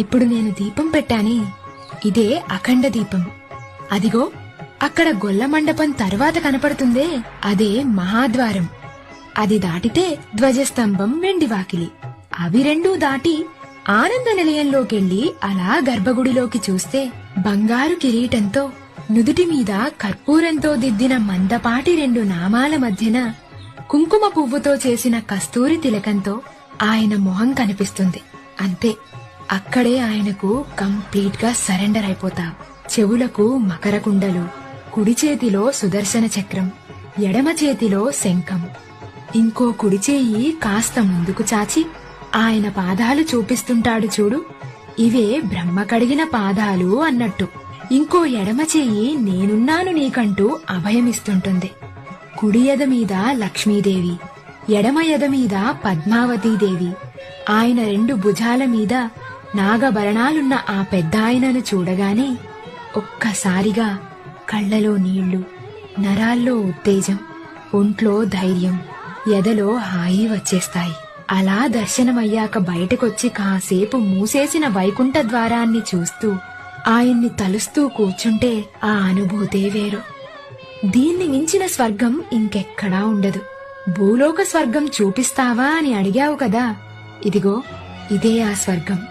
ఇప్పుడు నేను దీపం పెట్టాని. ఇదే అఖండ దీపం. అదిగో అక్కడ గొల్ల మండపం తర్వాత కనపడుతుందే. అదే మహాద్వారం. అది దాటితే ధ్వజస్తంభం వెండి వాకిలి అవి రెండూ దాటి ఆనంద నిలయంలోకెళ్ళి అలా గర్భగుడిలోకి చూస్తే బంగారు కిరీటంతో నుదుటి మీద కర్పూరంతో దిద్దిన మందపాటి రెండు నామాల మధ్యన కుంకుమ పువ్వుతో చేసిన కస్తూరి తిలకంతో ఆయన మొహం కనిపిస్తుంది. అంతే. అక్కడే ఆయనకు కంప్లీట్గా సరెండర్ అయిపోతా. చెవులకు మకర కుండలు కుడి చేతిలో సుదర్శన చక్రం ఎడమ చేతిలో శంఖం. ఇంకో కుడి చేయి కాస్త ముందుకు చాచి ఆయన పాదాలు చూపిస్తుంటాడు చూడు. ఇవే బ్రహ్మ కడిగిన పాదాలు అన్నట్టు. ఇంకో ఎడమ చెయ్యి నేనున్నాను నీకంటూ అభయమిస్తుంటుంది. కుడి ఎద మీద లక్ష్మీదేవి ఎడమ ఎద మీద పద్మావతీదేవి. ఆయన రెండు భుజాల మీద నాగభరణాలున్న ఆ పెద్దాయనను చూడగానే ఒక్కసారిగా కళ్ళలో నీళ్ళు నరాల్లో ఉత్తేజం ఒంట్లో ధైర్యం ఎదలో హాయి వచ్చేస్తాయి. అలా దర్శనమయ్యాక బయటకొచ్చి కాసేపు మూసేసిన వైకుంఠ ద్వారాన్ని చూస్తూ ఆయన్ని తలుస్తూ కూర్చుంటే ఆ అనుభూతే వేరు. దీన్ని మించిన స్వర్గం ఇంకెక్కడా ఉండదు. భూలోక స్వర్గం చూపిస్తావా అని అడిగావు కదా ఇదిగో ఇదే ఆ స్వర్గం.